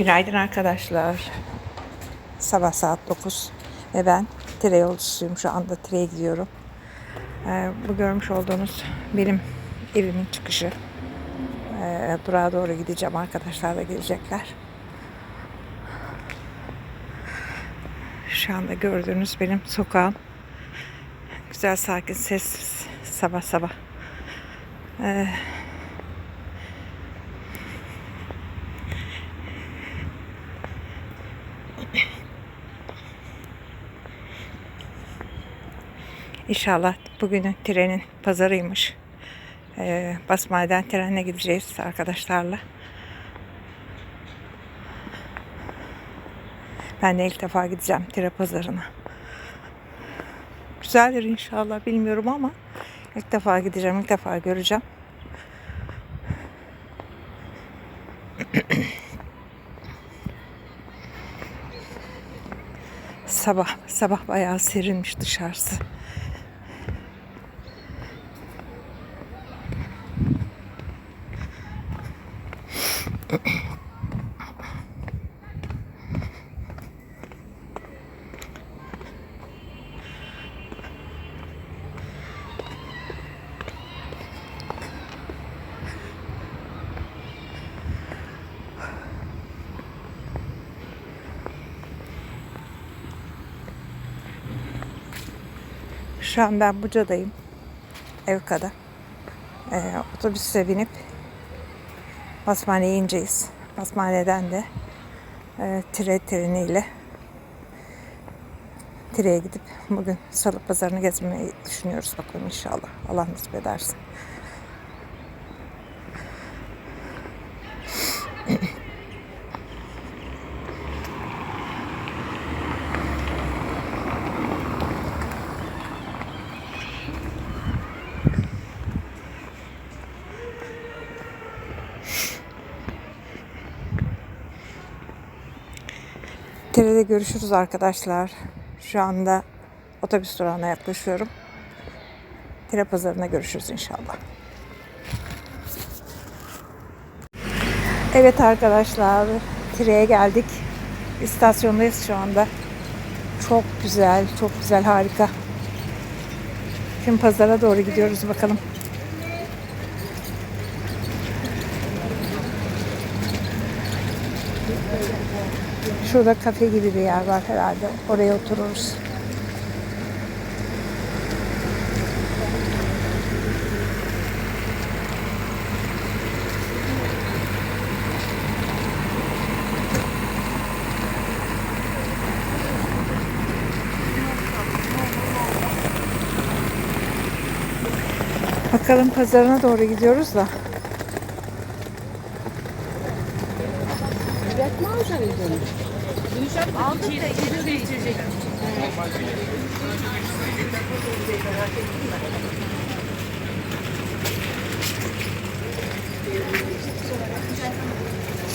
Günaydın arkadaşlar. Sabah saat 9 ve ben tire yolcusuyum. Şu anda tireye gidiyorum. Ee, bu görmüş olduğunuz benim evimin çıkışı. Ee, durağa doğru gideceğim. Arkadaşlar da gelecekler. Şu anda gördüğünüz benim sokağım. Güzel sakin sessiz sabah sabah. Ee, İnşallah bugünün trenin pazarıymış. Ee, Basmani'den trenle gideceğiz arkadaşlarla. Ben de ilk defa gideceğim tire pazarına. Güzeldir inşallah bilmiyorum ama ilk defa gideceğim, ilk defa göreceğim. sabah sabah bayağı serinmiş dışarısı. Şu an ben Buca'dayım. Evka'da. Ee, otobüse binip Basmane'ye ineceğiz. Basmane'den de e, tire treniyle Tire'ye gidip bugün salı pazarını gezmeyi düşünüyoruz bakalım inşallah. Allah nasip ederse. Görüşürüz arkadaşlar. Şu anda otobüs durağına yaklaşıyorum. Tire pazarına görüşürüz inşallah. Evet arkadaşlar, Tire'ye geldik. İstasyondayız şu anda. Çok güzel, çok güzel, harika. Şimdi pazara doğru gidiyoruz bakalım. Şurada kafe gibi bir yer var herhalde. Oraya otururuz. Bakalım pazarına doğru gidiyoruz da.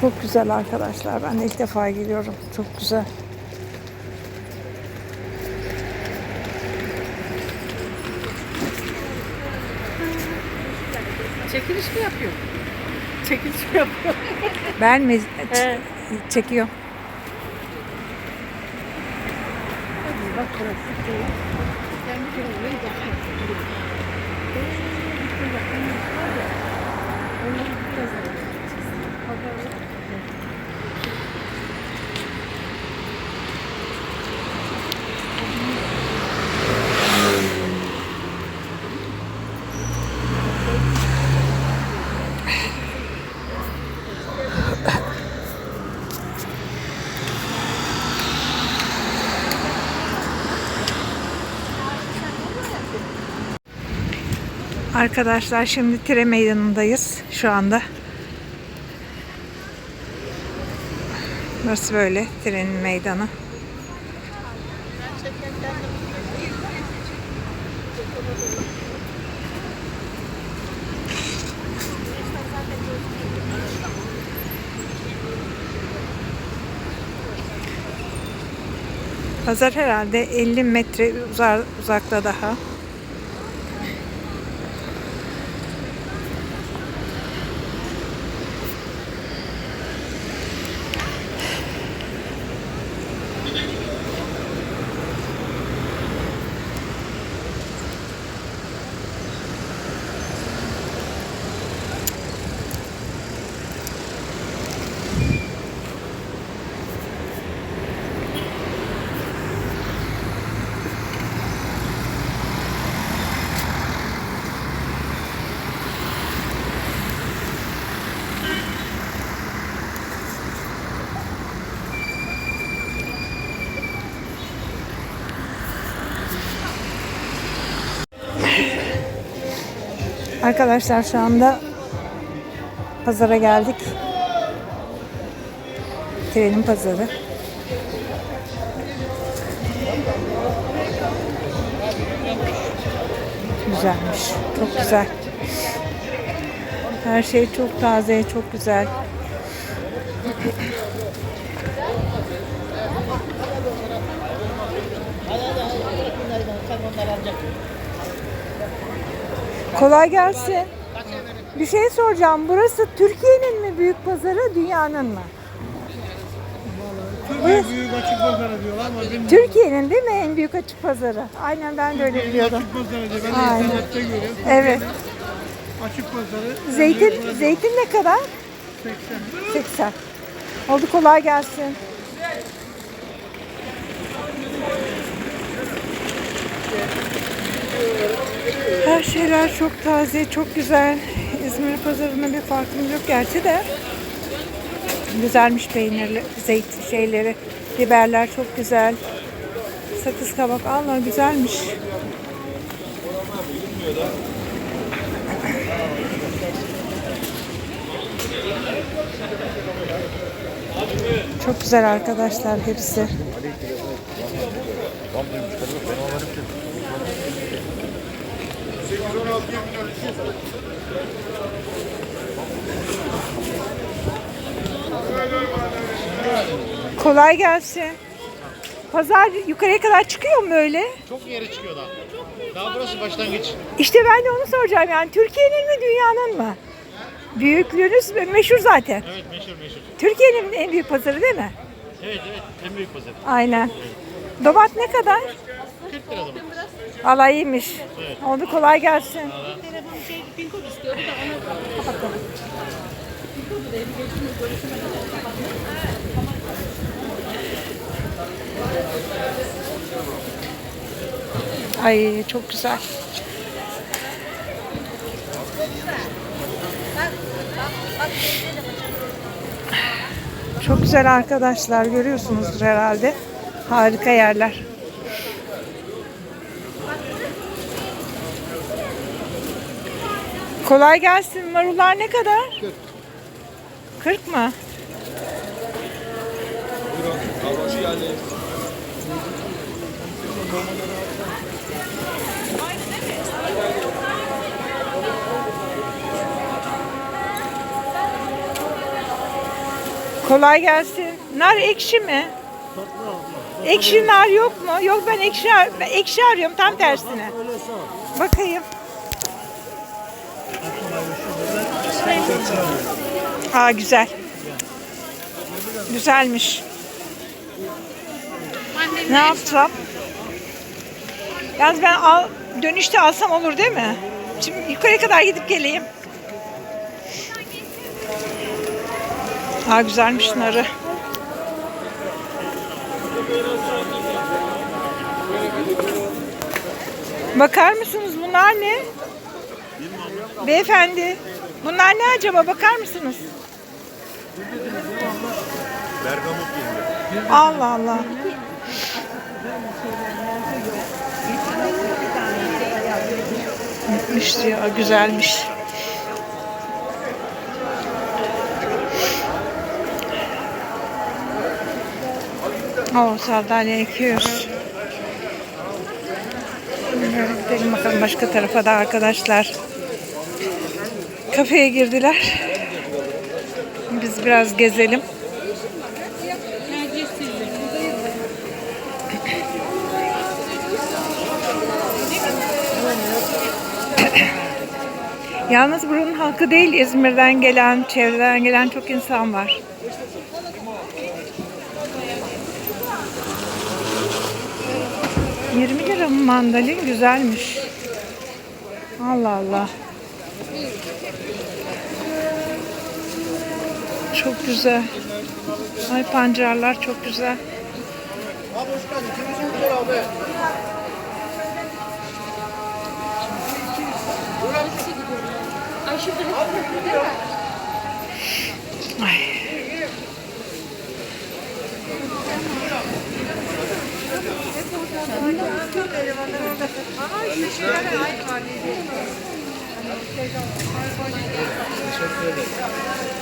Çok güzel arkadaşlar. Ben de ilk defa geliyorum. Çok güzel. Çekiliş mi yapıyor? Çekiliş mi yapıyor? Ben mi? He. Çekiyor. Bak burası. Sen bir kere orayı bak. Arkadaşlar şimdi tire meydanındayız şu anda. Burası böyle trenin meydanı. Pazar herhalde 50 metre uzar, uzakta daha. Arkadaşlar şu anda pazara geldik. Trenin pazarı. Güzelmiş. Çok güzel. Her şey çok taze, çok güzel. Kolay gelsin. Bir şey soracağım. Burası Türkiye'nin mi büyük pazarı, dünyanın mı? Türkiye büyük açık pazarı diyorlar ama benim Türkiye'nin değil mi en büyük açık pazarı? Aynen ben de öyle biliyordum. açık pazarı diyor. Ben de Aynen. internette görüyorum. Evet. Açık pazarı. Zeytin zeytin ne kadar? 80. 80. Oldu kolay gelsin. Her şeyler çok taze, çok güzel. İzmir pazarında bir farkım yok gerçi de. Güzelmiş peynirli, zeytin şeyleri. Biberler çok güzel. Sakız kabak Allah güzelmiş. Çok güzel arkadaşlar hepsi. Kolay gelsin. Pazar yukarıya kadar çıkıyor mu öyle? Çok yere çıkıyor daha. Daha burası başlangıç. İşte ben de onu soracağım yani Türkiye'nin mi dünyanın mı? Büyüklüğünüz meşhur zaten. Evet meşhur meşhur. Türkiye'nin en büyük pazarı değil mi? Evet evet en büyük pazar. Aynen. Domat ne kadar? 40 lira zaman. Valla iyiymiş. Oldu kolay gelsin. Ay çok güzel. Çok güzel arkadaşlar görüyorsunuzdur herhalde. Harika yerler. Kolay gelsin. Marullar ne kadar? 40. 40 mı? Kolay gelsin. Nar ekşi mi? Ekşi nar yok mu? Yok ben ekşi, ar- ben ekşi arıyorum tam tersine. Bakayım. Aa güzel. Güzelmiş. Ne yapsam? Yalnız ben al, dönüşte alsam olur değil mi? Şimdi yukarı kadar gidip geleyim. Aa güzelmiş narı. Bakar mısınız bunlar ne? Beyefendi, bunlar ne acaba bakar mısınız? Allah Allah. Gitmiş diyor, güzelmiş. O sardalya ekiyoruz. Gidelim bakalım başka tarafa da arkadaşlar. Kafeye girdiler. Biz biraz gezelim. Yalnız buranın halkı değil, İzmir'den gelen, çevreden gelen çok insan var. ...20 lira mandalin? Güzelmiş. Allah Allah. Çok güzel. Ay pancarlar çok güzel. Ay. Teşekkür ederim.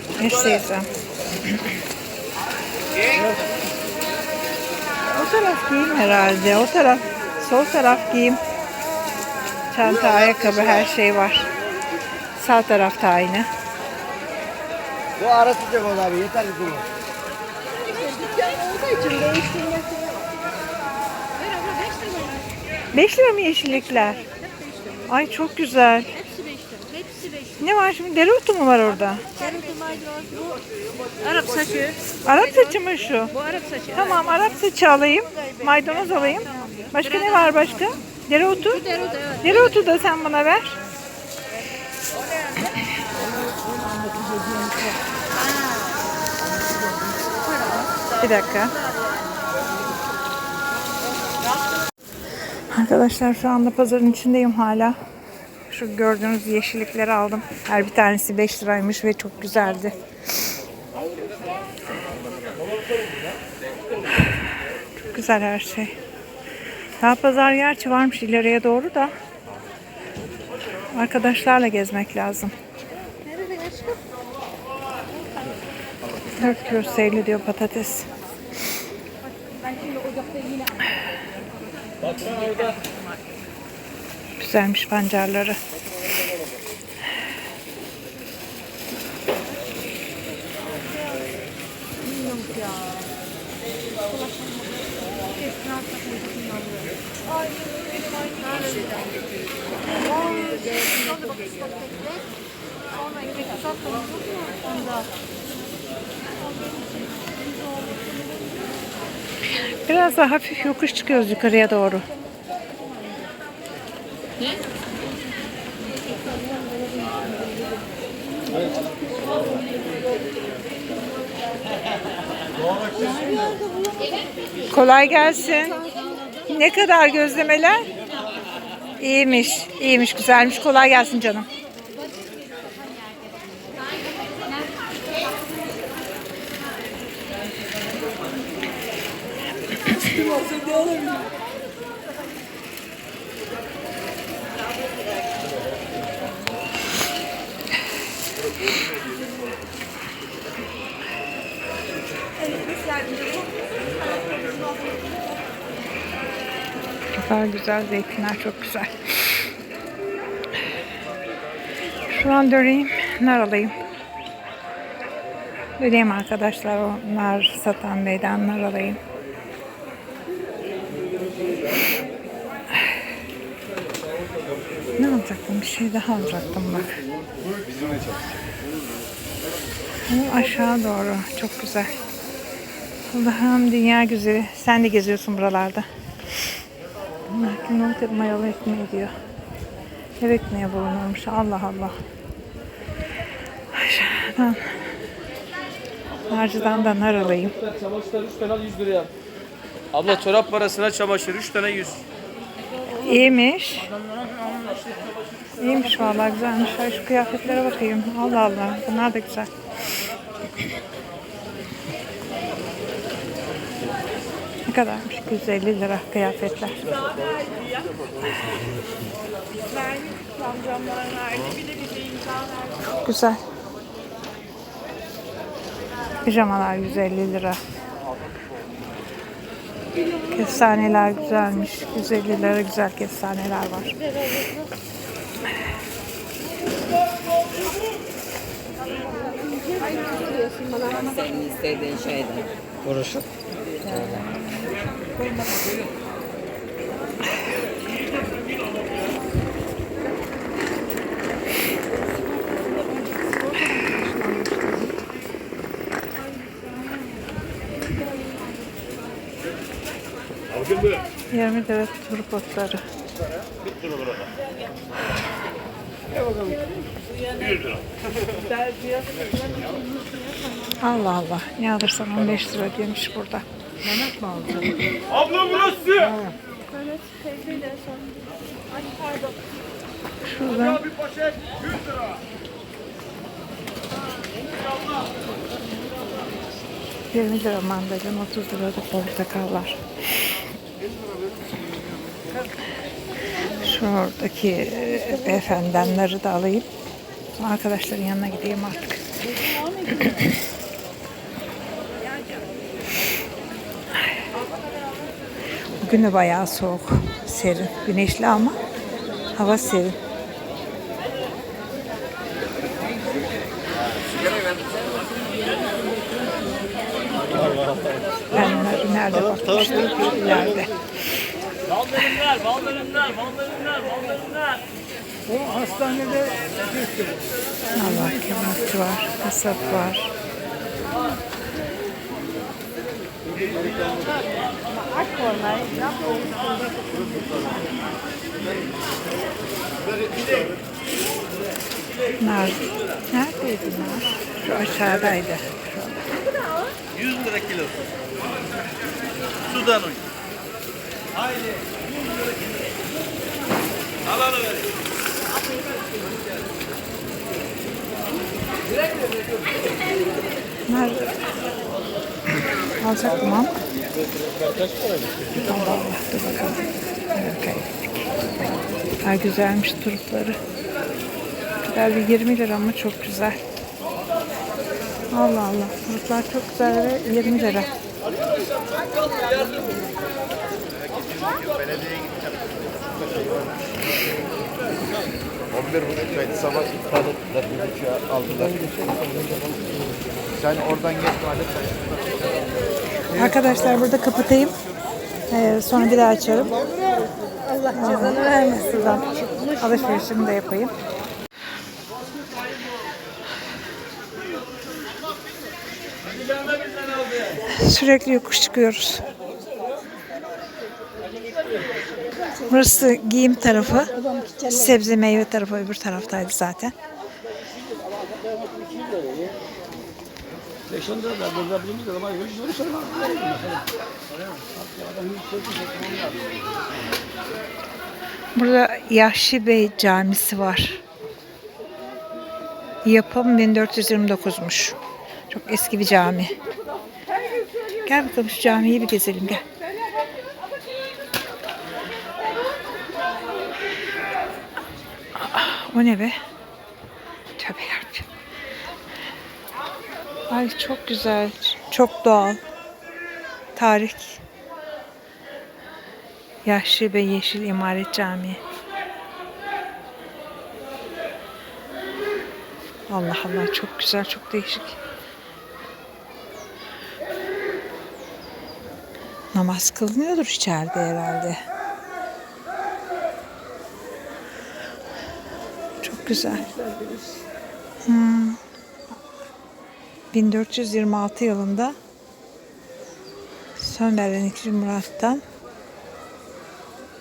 İsteyeceğim. O taraf giyim herhalde. O taraf, sol taraf giyim. Çanta, ayakkabı, her şey var. Sağ tarafta aynı. Bu ara sıcak ol abi yeter 5 lira. 5 lira mı yeşillikler? Ay çok güzel. Hepsi 5 lira. Hepsi 5 lira. Ne var şimdi? Dereotu mu var orada? Dereotu maydanoz bu. Arap saçı. Arap saçı mı şu? Bu Arap saçı. Tamam Arap saçı alayım. Maydanoz alayım. Başka ne var başka? Dereotu. Dereotu da sen bana ver. Bir dakika. Arkadaşlar şu anda pazarın içindeyim hala. Şu gördüğünüz yeşillikleri aldım. Her bir tanesi 5 liraymış ve çok güzeldi. Çok güzel her şey. Daha pazar gerçi varmış ileriye doğru da. Arkadaşlarla gezmek lazım. 4 kilosu 50 diyor patates. Güzelmiş pancarları. Biraz daha hafif yokuş çıkıyoruz yukarıya doğru. Kolay gelsin. Ne kadar gözlemeler? İyiymiş, iyiymiş, güzelmiş. Kolay gelsin canım. Ne kadar güzel zeytinler çok güzel. Şu an döneyim. Nar alayım. Döneyim arkadaşlar. O nar satan beyden nar alayım. Ne alacaktım? Bir şey daha alacaktım bak. Bu aşağı doğru. Çok güzel. Allah'ım dünya güzeli. Sen de geziyorsun buralarda. Nohut mayalı ekmeği diyor. Ev ekmeği bulunurmuş. Allah Allah. Aşağıdan. Harcıdan da nar alayım. Çamaşırlar 3 tane 100 liraya. Abla çorap parasına çamaşır 3 tane 100. İyiymiş. İyiymiş vallahi güzelmiş. Ay şu kıyafetlere bakayım. Allah Allah. Bunlar da güzel. Ne kadarmış? 150 lira kıyafetler. Çok güzel. Pijamalar 150 lira. Kestaneler güzelmiş. 150 lira güzel kestaneler var. Senin istediğin şeyden. Burası. Algın mı? 20 lira turp otları. Allah Allah. Ne alırsan 15 lira diyormuş burada. Mehmet mi alacak? Abla burası. Şurada Bir poşet 100 lira. 20 lira mandalina, 30 lira da portakallar. Şuradaki e, beyefendileri de alayım. Arkadaşların yanına gideyim artık. Günü bayağı soğuk, serin. Güneşli ama hava serin. Ben nerede bakmıştım? Nerede? Baldarımlar, baldarımlar, baldarımlar, baldarımlar. O hastanede Allah kebapçı var, kasap var. Nar. Neredeydi nar? Şu aşağıdaydı. 100 lira kilo. Sudan uy. Nar. Alacaktım ama. Allah. Dur bakalım. Ha, güzelmiş turpları. Bir 20 lira ama çok güzel. Allah Allah. Turplar çok güzel ve 20 lira. bir buçuktaydı sabah iptal ettiler bir buçuğa aldılar. Sen oradan geç. Arkadaşlar burada kapatayım. Ee, sonra bir daha açarım. Allah cezanı vermesin. Alışverişimi de yapayım. Sürekli yokuş çıkıyoruz. Burası giyim tarafı. Sebze meyve tarafı öbür taraftaydı zaten. Burada Yahşi Bey Camisi var. Yapım 1429'muş. Çok eski bir cami. Gel bakalım şu camiyi bir gezelim gel. O ne be? Ay çok güzel. Çok doğal. Tarih. Yaşlı ve Yeşil İmaret Camii. Allah Allah çok güzel, çok değişik. Namaz kılınıyordur içeride herhalde. Çok güzel. Hmm. 1426 yılında Sönder'den 2. Murat'tan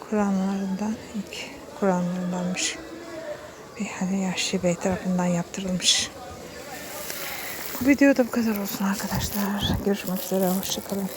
Kur'anlarından ilk Kur'anlarındanmış. Hani Yaşlı Bey tarafından yaptırılmış. Bu videoda bu kadar olsun arkadaşlar. Görüşmek üzere. Hoşçakalın.